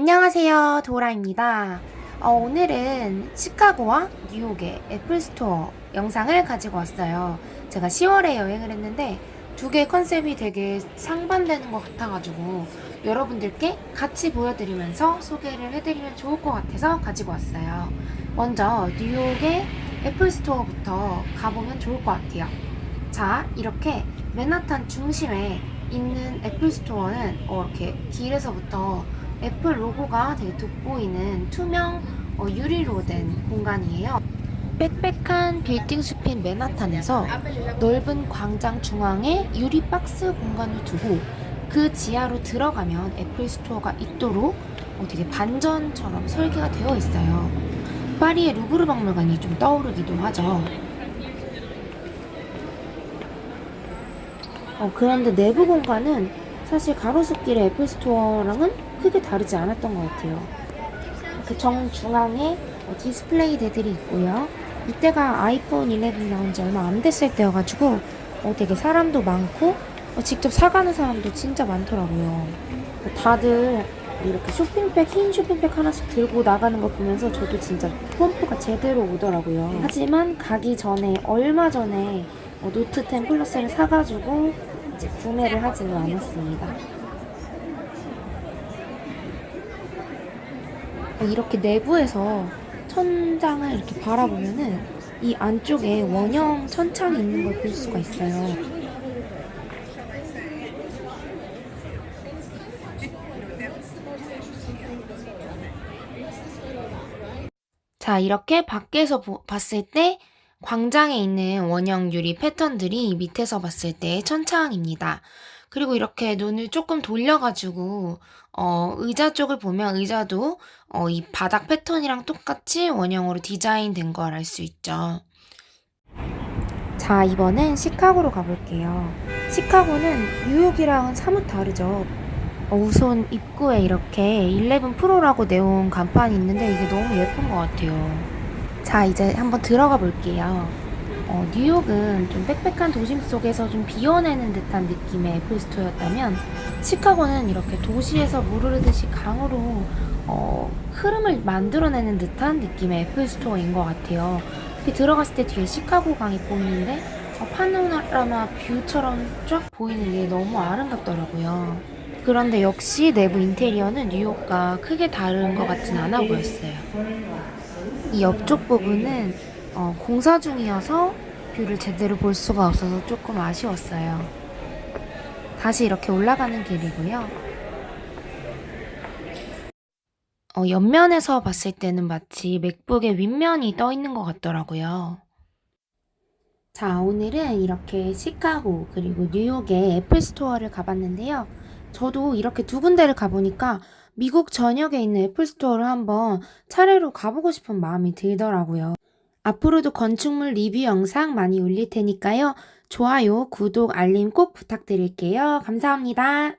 안녕하세요. 도라입니다. 어, 오늘은 시카고와 뉴욕의 애플 스토어 영상을 가지고 왔어요. 제가 10월에 여행을 했는데 두 개의 컨셉이 되게 상반되는 것 같아가지고 여러분들께 같이 보여드리면서 소개를 해드리면 좋을 것 같아서 가지고 왔어요. 먼저 뉴욕의 애플 스토어부터 가보면 좋을 것 같아요. 자, 이렇게 맨하탄 중심에 있는 애플 스토어는 어, 이렇게 길에서부터 애플 로고가 되게 돋보이는 투명 어, 유리로 된 공간이에요. 빽빽한 빌딩 숲인 맨하탄에서 넓은 광장 중앙에 유리 박스 공간을 두고 그 지하로 들어가면 애플 스토어가 있도록 어, 되게 반전처럼 설계가 되어 있어요. 파리의 루브르 박물관이 좀 떠오르기도 하죠. 어, 그런데 내부 공간은 사실 가로수길의 애플 스토어랑은 크게 다르지 않았던 것 같아요. 그 정중앙에 어, 디스플레이 대들이 있고요. 이때가 아이폰 11 나온 지 얼마 안 됐을 때여가지고 어, 되게 사람도 많고 어, 직접 사가는 사람도 진짜 많더라고요. 어, 다들 이렇게 쇼핑백, 흰 쇼핑백 하나씩 들고 나가는 거 보면서 저도 진짜 펌프가 제대로 오더라고요. 하지만 가기 전에, 얼마 전에 어, 노트 10 플러스를 사가지고 이제 구매를 하지는 않았습니다. 어, 이렇게 내부에서 천장을 이렇게 바라보면은 이 안쪽에 원형 천창이 있는 걸 볼 수가 있어요. 자, 이렇게 밖에서 보- 봤을 때 광장에 있는 원형 유리 패턴들이 밑에서 봤을 때 천창입니다. 그리고 이렇게 눈을 조금 돌려가지고 어, 의자 쪽을 보면 의자도 어, 이 바닥 패턴이랑 똑같이 원형으로 디자인된 걸 알 수 있죠. 자, 이번엔 시카고로 가볼게요. 시카고는 뉴욕이랑은 사뭇 다르죠. 어, 우선 입구에 이렇게 11 프로라고 내온 간판이 있는데 이게 너무 예쁜 것 같아요. 자, 이제 한번 들어가 볼게요. 어, 뉴욕은 좀 빽빽한 도심 속에서 좀 비워내는 듯한 느낌의 애플스토어였다면 시카고는 이렇게 도시에서 물 흐르듯이 강으로 어, 흐름을 만들어내는 듯한 느낌의 애플스토어인 것 같아요. 이렇게 들어갔을 때 뒤에 시카고 강이 보이는데 어, 파노라마 뷰처럼 쫙 보이는 게 너무 아름답더라고요. 그런데 역시 내부 인테리어는 뉴욕과 크게 다른 것 같진 않아 보였어요. 이 옆쪽 부분은 어, 공사 중이어서 뷰를 제대로 볼 수가 없어서 조금 아쉬웠어요. 다시 이렇게 올라가는 길이고요. 어, 옆면에서 봤을 때는 마치 맥북의 윗면이 떠 있는 것 같더라고요. 자, 오늘은 이렇게 시카고 그리고 뉴욕의 애플 스토어를 가봤는데요. 저도 이렇게 두 군데를 가보니까 미국 전역에 있는 애플 스토어를 한번 차례로 가보고 싶은 마음이 들더라고요. 앞으로도 건축물 리뷰 영상 많이 올릴 테니까요. 좋아요, 구독, 알림 꼭 부탁드릴게요. 감사합니다.